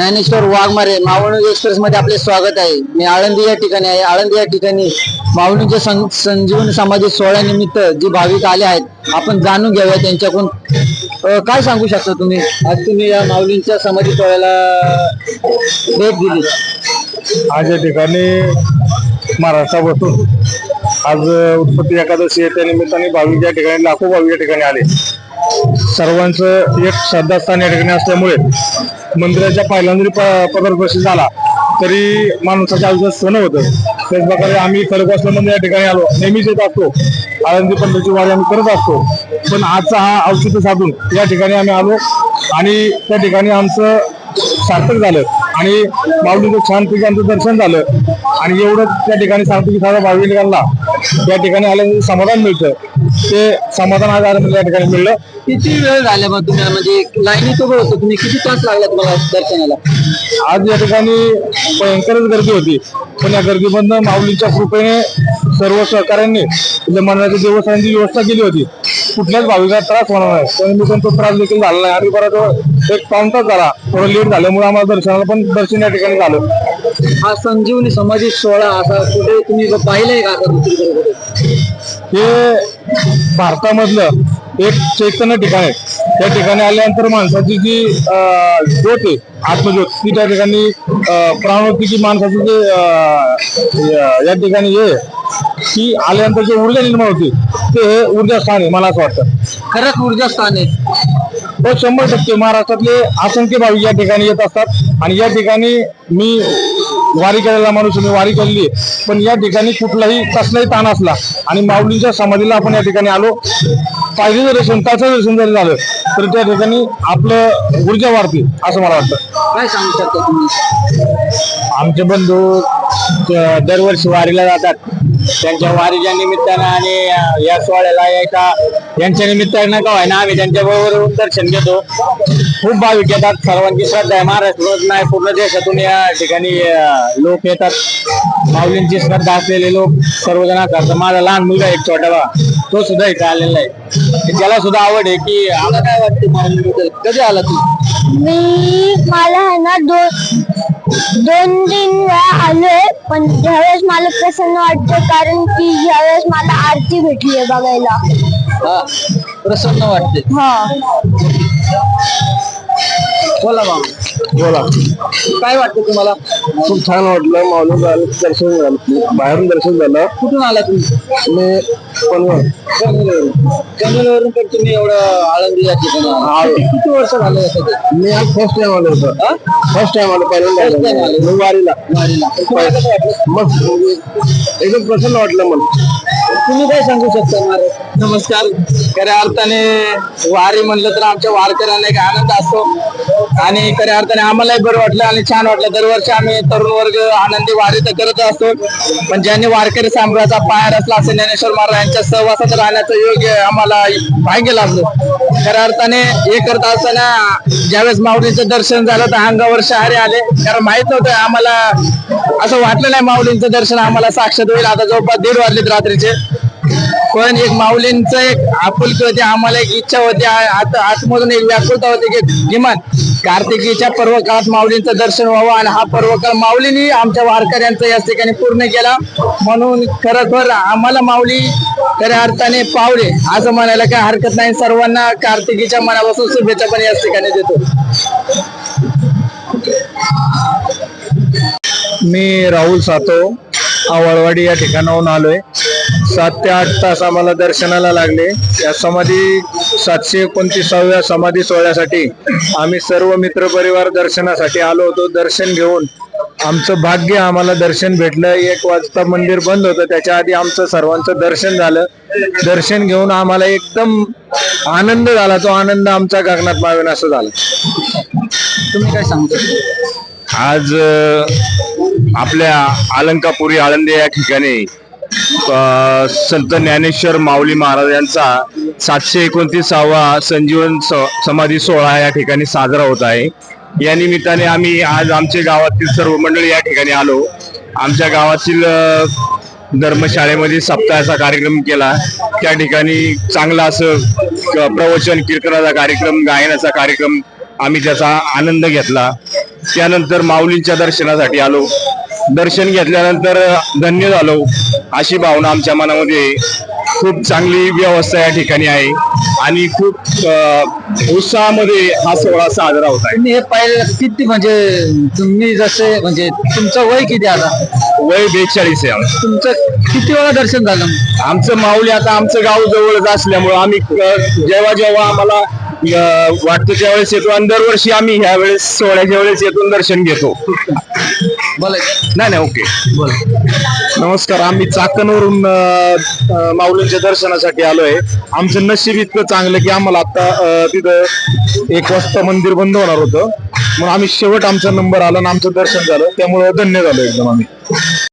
Dnyaneshwar Waghmare Maval express मध्ये आपले स्वागत आहे. मी आळंदी या ठिकाणी आहे. आळंदी या ठिकाणी माऊलींच्या सं- संजीवन समाधी सोहळ्यानिमित्त जे भाविक आले आहेत आपण जाणून घेऊया त्यांच्याकडून. काय सांगू शकता तुम्ही? आज तुम्ही या माऊलींच्या समाधी सोहळ्याला भेट दिली. आज या ठिकाणी महाराष्ट्रापासून आज उत्पत्ती एकादशी आहे. त्या निमित्ताने भाविक या ठिकाणी लाखो भाविक या ठिकाणी आले. सर्वांचं एक श्रद्धास्थान या ठिकाणी असल्यामुळे मंदिराच्या पहिल्यांदा जरी प- झाला तरी माणसाच्या आयुष्यात सण होतं त्याच प्रकारे आम्ही खडकवासला मंदिर या ठिकाणी आलो. नेहमीच येत असतो. आळंदी पंढरची वारी आम्ही करत असतो. पण आजचा हा औषध साधून या ठिकाणी आम्ही आलो आणि त्या ठिकाणी आमचं सार्थक झालं. आणि माऊलीचं छानपैकी आमचं दर्शन झालं. आणि एवढं त्या ठिकाणी सांगतो की साधा भाविकांना या ठिकाणी आल्यानंतर समाधान मिळतं. ते समाधान आज आल्यानंतर या ठिकाणी मिळलं. किती वेळ झाला मग तुम्ही म्हणजे लाईनीत उभं होतो तुम्ही किती तास लागला तुम्हाला दर्शनाला? आज या ठिकाणी भयंकरच गर्दी होती. पण या गर्दीमधनं माऊलीच्या कृपेने सर्व सहकाऱ्यांनी मंडळाच्या देवस्थानाची व्यवस्था केली होती. कुठल्याच भाविकाला त्रास होणार नाही. त्या निमित्तानं तो त्रास देखील झाला नाही. आम्ही बराच एक पाऊन तास झाला. थोडं लेट झाल्यामुळे आम्हाला दर्शनाला पण दर्शन या ठिकाणी झालं. हा संजीवनी समाधी सोहळा असा कुठे तुम्ही पाहिलंय का आता दुसरीकडे कुठे? हे भारतामधलं एक चैतन्य ठिकाण आहे. त्या ठिकाणी आल्यानंतर माणसाची जी ज्योत आहे आत्मज्योत ती त्या ठिकाणी अं, प्राण होती की माणसाची जे अं, या- ठिकाणी हे की आल्यानंतर जे ऊर्जा निर्माण होती ते हे ऊर्जा स्थान आहे मला असं वाटतं. खरंच ऊर्जा स्थान आहे. हो शंभर टक्के महाराष्ट्रातले असंख्य भाविक या ठिकाणी येत असतात. आणि या ठिकाणी मी वारी केलेला माणूस मी वारी केलेली आहे. पण या ठिकाणी कुठलाही कसलाही ताण असला आणि माऊलींच्या समाधीला आपण या ठिकाणी आलो पाहिजे दर्शन ताचं दर्शन जरी झालं तर त्या ठिकाणी आपलं ऊर्जा वाढते असं मला वाटतं. काय सांगू शकता तुम्ही? आमचे बंधू दरवर्षी वारीला जातात. त्यांच्या वारीच्या निमित्तानं आणि या सोहळ्याला एका यांच्या निमित्तानं का ना आम्ही त्यांच्या बरोबर दर्शन घेतो. खूप भाविक येतात. सर्वांची श्रद्धा आहे. महाराष्ट्र नाही पूर्ण देशातून या ठिकाणी लोक येतात. माऊलींची श्रद्धा असलेले लोक सर्वजण असतात. माझा लहान मुलगा एक छोटा बा तो सुद्धा इथे आलेला आहे. त्याला सुद्धा आवड आहे की आम्हाला काय वाटतं माऊलीबद्दल कधी आला तू? मी मला आहे ना दोन दोन तीन वेळा पण ह्यावेळेस मला प्रसन्न वाटतं कारण की ह्यावेळेस मला आरती भेटली आहे बघायला. हा प्रसन्न वाटते हा. बोला मामा. बोला. काय वाटतं तुम्हाला? खूप छान वाटलं. माऊली दर्शन झालं. बाहेरून दर्शन झालं. कुठून आला तुम्ही? मी पनवेल. कन्नडवरून पण तुम्ही एवढं आळंदी या ठिकाणी. किती वर्ष झालं? मी आज फर्स्ट टाइम आलो होतो हा? फर्स्ट टाइम आलो पहिल्यांदा आले. मी वारीला. म्हणजे एकदम प्रसन्न वाटलं मला. तुम्ही काय सांगू शकता महाराज? नमस्कार. खऱ्या अर्थाने वारी म्हणलं तर आमच्या वारकऱ्यांना एक आनंद असतो. आणि खऱ्या अर्थाने आम्हालाही बरं वाटलं आणि छान वाटलं. दरवर्षी आम्ही तरुण वर्ग आनंदी वारी तर करत असतो. पण ज्यांनी वारकरी सांभाळाचा पाया रचला असं ज्ञानेश्वर महाराज यांच्या सहवासात राहण्याचं योग्य आम्हाला भाग्य लाभलं. खऱ्या अर्थाने हे करत असताना ज्यावेळेस माऊलींचं दर्शन झालं तर अंगावर शहारे आले. कारण माहीत नव्हतं आम्हाला असं वाटलं नाही माऊलींचं दर्शन आम्हाला साक्षात होईल. आता जवळपास दीड वाजलेत रात्रीचे. पण एक माऊलींचं एक आपुलकी होती आम्हाला एक इच्छा होती आत आतमधून एक व्याकुलता होती की किमान कार्तिकीच्या पर्व काळात माऊलींचं दर्शन व्हावं आणि हा पर्व काळ माऊलीनी आमच्या वारकऱ्यांचं या ठिकाणी पूर्ण केला. म्हणून खरोखर आम्हाला माऊली खऱ्या अर्थाने पावले असं म्हणायला काही हरकत नाही. सर्वांना कार्तिकीच्या मनापासून शुभेच्छा पण याच ठिकाणी देतो. मी राहुल सातो आवळवाडी या ठिकाणाहून आलोय. सात ते आठ तास आम्हाला दर्शनाला लागले. या समाधी सातशे एकोणतीसाव्या समाधी सोहळ्यासाठी आम्ही सर्व मित्रपरिवार दर्शनासाठी आलो होतो. दर्शन घेऊन आमचं भाग्य आम्हाला दर्शन भेटलं. एक वाजता मंदिर बंद होतं. त्याच्या आधी आमचं सर्वांचं दर्शन झालं. दर्शन घेऊन आम्हाला एकदम आनंद झाला. तो आनंद आमचा गगनात मावेन असं झालं. तुम्ही काय सांगू शकता आज आपल्या अलंकापुरी आळंदी या ठिकाणी संत ज्ञानेश्वर माऊली महाराज यांचा सातशे एकोणतीसावा संजीवन स- समाधी सोहळा या ठिकाणी साजरा होत आहे. या निमित्ताने आम्ही आज आमच्या गावातील सर्व मंडळी या ठिकाणी आलो. आमच्या गावातील धर्मशाळेमध्ये सप्ताहाचा कार्यक्रम केला. त्या ठिकाणी चांगला असं प्रवचन कीर्तनाचा कार्यक्रम गायनाचा कार्यक्रम आम्ही त्याचा आनंद घेतला. त्यानंतर माऊलींच्या दर्शनासाठी आलो. दर्शन घेतल्यानंतर धन्य झालो. अशी भावना आमच्या मनामध्ये खूप चांगली व्यवस्था या ठिकाणी आहे. आणि खूप उत्साहामध्ये हा सोहळा साजरा होत आहे. हे पाहिलं किती म्हणजे तुम्ही जसे म्हणजे तुमचं वय किती आता? वय बेचाळीस आहे. तुमचं किती वेळा दर्शन झालं आमचं माऊली आता आमचं गाव जवळच असल्यामुळं आम्ही जेव्हा जेव्हा आम्हाला वाटतं त्यावेळेस येतो. आणि दरवर्षी आम्ही ह्या वेळेस सोहळ्याच्या वेळेस येथून दर्शन घेतो. नाही नाही ओके. नमस्कार आम्ही चाकणवरून अ, अ, माऊलींच्या दर्शनासाठी आलोय. आमचं नशीब इतकं चांगलं की आम्हाला आता अ, तिथं एक वाजता मंदिर बंद होणार होतं. मग आम्ही शेवट आमचा नंबर आला आणि आमचं दर्शन झालं. त्यामुळे धन्य झालो एकदम आम्ही.